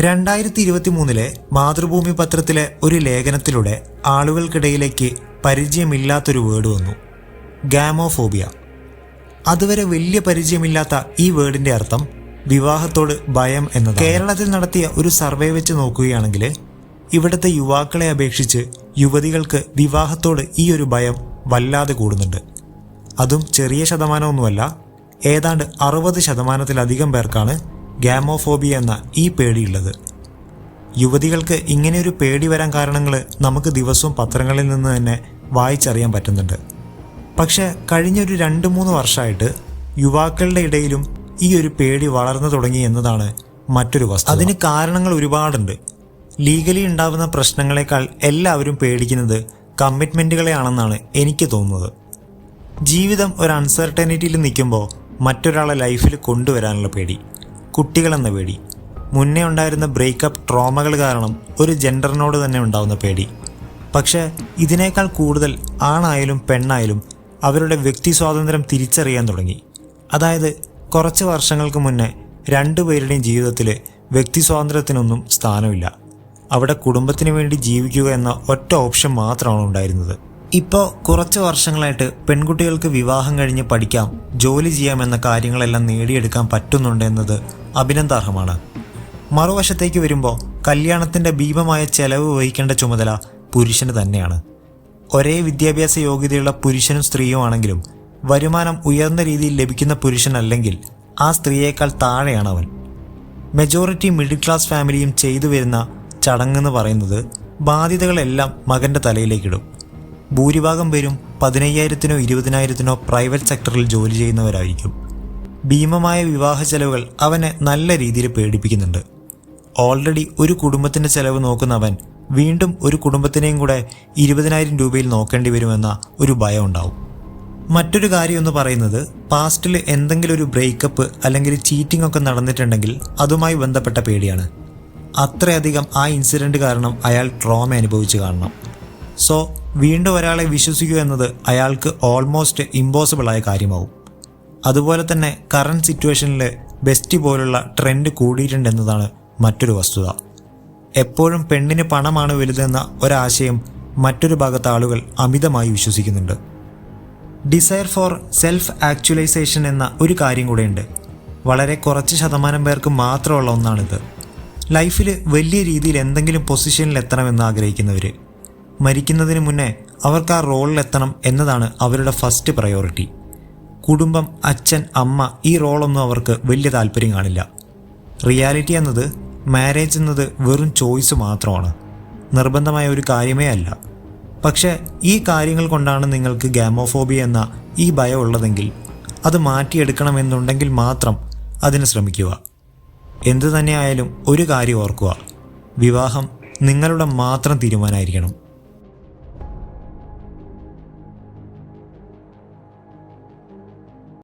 രണ്ടായിരത്തി ഇരുപത്തി മൂന്നിലെ മാതൃഭൂമി പത്രത്തിലെ ഒരു ലേഖനത്തിലൂടെ ആളുകൾക്കിടയിലേക്ക് പരിചയമില്ലാത്തൊരു വേർഡ് വന്നു. ഗാമോഫോബിയ. അതുവരെ വലിയ പരിചയമില്ലാത്ത ഈ വേർഡിന്റെ അർത്ഥം വിവാഹത്തോട് ഭയം എന്ന കേരളത്തിൽ നടത്തിയ ഒരു സർവേ വെച്ച് നോക്കുകയാണെങ്കിൽ ഇവിടുത്തെ യുവാക്കളെ അപേക്ഷിച്ച് യുവതികൾക്ക് വിവാഹത്തോട് ഈ ഒരു ഭയം വല്ലാതെ കൂടുന്നുണ്ട്. അതും ചെറിയ ശതമാനമൊന്നുമല്ല ഏതാണ്ട് അറുപത് ശതമാനത്തിലധികം പേർക്കാണ് ഗാമോഫോബിയ എന്ന ഈ പേടിയുള്ളത്. യുവതികൾക്ക് ഇങ്ങനെയൊരു പേടി വരാൻ കാരണങ്ങൾ നമുക്ക് ദിവസവും പത്രങ്ങളിൽ നിന്ന് തന്നെ വായിച്ചറിയാൻ പറ്റുന്നുണ്ട്. പക്ഷെ കഴിഞ്ഞൊരു രണ്ട് മൂന്ന് വർഷമായിട്ട് യുവാക്കളുടെ ഇടയിലും ഈ ഒരു പേടി വളർന്നു തുടങ്ങി എന്നതാണ് മറ്റൊരു വസ്തു അതിന് കാരണങ്ങൾ ഒരുപാടുണ്ട്. ലീഗലി ഉണ്ടാവുന്ന പ്രശ്നങ്ങളെക്കാൾ എല്ലാവരും പേടിക്കുന്നത് കമ്മിറ്റ്മെന്റുകളെയാണെന്നാണ് എനിക്ക് തോന്നുന്നത്. ജീവിതം ഒരു അൺസർട്ടനിറ്റിയിൽ നിൽക്കുമ്പോൾ മറ്റൊരാളെ ലൈഫിൽ കൊണ്ടുവരാനുള്ള പേടി. കുട്ടികളെന്ന പേടി. മുന്നേ ഉണ്ടായിരുന്ന ബ്രേക്കപ്പ് ട്രോമകൾ കാരണം ഒരു ജെൻഡറിനോട് തന്നെ ഉണ്ടാവുന്ന പേടി. പക്ഷേ ഇതിനേക്കാൾ കൂടുതൽ ആണായാലും പെണ്ണായാലും അവരുടെ വ്യക്തി സ്വാതന്ത്ര്യം തിരിച്ചറിയാൻ തുടങ്ങി. അതായത് കുറച്ച് വർഷങ്ങൾക്ക് മുന്നേ രണ്ടുപേരുടെയും ജീവിതത്തിൽ വ്യക്തി സ്വാതന്ത്ര്യത്തിനൊന്നും സ്ഥാനമില്ല. അവിടെ കുടുംബത്തിന് വേണ്ടി ജീവിക്കുക എന്ന ഒറ്റ ഓപ്ഷൻ മാത്രമാണ് ഉണ്ടായിരുന്നത്. ഇപ്പോൾ കുറച്ച് വർഷങ്ങളായിട്ട് പെൺകുട്ടികൾക്ക് വിവാഹം കഴിഞ്ഞ് പഠിക്കാം ജോലി ചെയ്യാം എന്ന കാര്യങ്ങളെല്ലാം നേടിയെടുക്കാൻ പറ്റുന്നുണ്ട് എന്നത് അഭിനന്ദാർഹമാണ്. മറുവശത്തേക്ക് വരുമ്പോൾ കല്യാണത്തിന്റെ ഭീമമായ ചെലവ് വഹിക്കേണ്ട ചുമതല പുരുഷന് തന്നെയാണ്. ഒരേ വിദ്യാഭ്യാസ യോഗ്യതയുള്ള പുരുഷനും സ്ത്രീയും ആണെങ്കിലും വരുമാനം ഉയർന്ന രീതിയിൽ ലഭിക്കുന്ന പുരുഷനല്ലെങ്കിൽ ആ സ്ത്രീയേക്കാൾ താഴെയാണ് അവൻ മെജോറിറ്റി മിഡിൽ ക്ലാസ് ഫാമിലിയും ചെയ്തു വരുന്ന ചടങ്ങെന്ന് പറയുന്നത് ബാധ്യതകളെല്ലാം മകന്റെ തലയിലേക്കിടും. ഭൂരിഭാഗം പേരും പതിനയ്യായിരത്തിനോ ഇരുപതിനായിരത്തിനോ പ്രൈവറ്റ് സെക്ടറിൽ ജോലി ചെയ്യുന്നവരായിരിക്കും. ഭീമമായ വിവാഹ ചെലവുകൾ അവനെ നല്ല രീതിയിൽ പേടിപ്പിക്കുന്നുണ്ട്. ഓൾറെഡി ഒരു കുടുംബത്തിന്റെ ചെലവ് നോക്കുന്നവൻ വീണ്ടും ഒരു കുടുംബത്തിനെയും കൂടെ ഇരുപതിനായിരം രൂപയിൽ നോക്കേണ്ടി വരുമെന്ന ഒരു ഭയം ഉണ്ടാവും. മറ്റൊരു കാര്യം എന്ന് പറയുന്നത് പാസ്റ്റിൽ എന്തെങ്കിലും ഒരു ബ്രേക്കപ്പ് അല്ലെങ്കിൽ ചീറ്റിംഗ് ഒക്കെ നടന്നിട്ടുണ്ടെങ്കിൽ അതുമായി ബന്ധപ്പെട്ട പേടിയാണ്. അത്രയധികം ആ ഇൻസിഡന്റ് കാരണം അയാൾ ട്രോമ അനുഭവിച്ച് കാണണം. സോ വീണ്ടും ഒരാളെ വിശ്വസിക്കുക എന്നത് അയാൾക്ക് ഓൾമോസ്റ്റ് ഇമ്പോസിബിളായ കാര്യമാവും. അതുപോലെ തന്നെ കറണ്ട് സിറ്റുവേഷനിൽ ബെസ്റ്റ് പോലുള്ള ട്രെൻഡ് കൂടിയിട്ടുണ്ടെന്നതാണ് മറ്റൊരു വസ്തുത. എപ്പോഴും പെണ്ണിന് പണമാണ് വലുതെന്ന ഒരാശയം മറ്റൊരു ഭാഗത്ത് ആളുകൾ അമിതമായി വിശ്വസിക്കുന്നുണ്ട്. ഡിസയർ ഫോർ സെൽഫ് ആക്ച്വലൈസേഷൻ എന്ന ഒരു കാര്യം കൂടെയുണ്ട്. വളരെ കുറച്ച് ശതമാനം പേർക്ക് മാത്രമുള്ള ഒന്നാണിത്. ലൈഫിൽ വലിയ രീതിയിൽ എന്തെങ്കിലും പൊസിഷനിൽ എത്തണമെന്ന് ആഗ്രഹിക്കുന്നവർ മരിക്കുന്നതിന് മുന്നേ അവർക്ക് ആ റോളിലെത്തണം എന്നതാണ് അവരുടെ ഫസ്റ്റ് പ്രയോറിറ്റി കുടുംബം അച്ഛൻ അമ്മ ഈ റോളൊന്നും അവർക്ക് വലിയ താല്പര്യം കാണില്ല. റിയാലിറ്റി എന്നത് മാരേജ് എന്നത് വെറും ചോയ്സ് മാത്രമാണ്. നിർബന്ധമായ ഒരു കാര്യമേ അല്ല. പക്ഷേ ഈ കാര്യങ്ങൾ കൊണ്ടാണ് നിങ്ങൾക്ക് ഗാമോഫോബിയ എന്ന ഈ ഭയം ഉള്ളതെങ്കിൽ അത് മാറ്റിയെടുക്കണമെന്നുണ്ടെങ്കിൽ മാത്രം അതിന് ശ്രമിക്കുക. എന്തു തന്നെയായാലും ഒരു കാര്യം ഓർക്കുക. വിവാഹം നിങ്ങളുടെ മാത്രം തീരുമാനമായിരിക്കണം.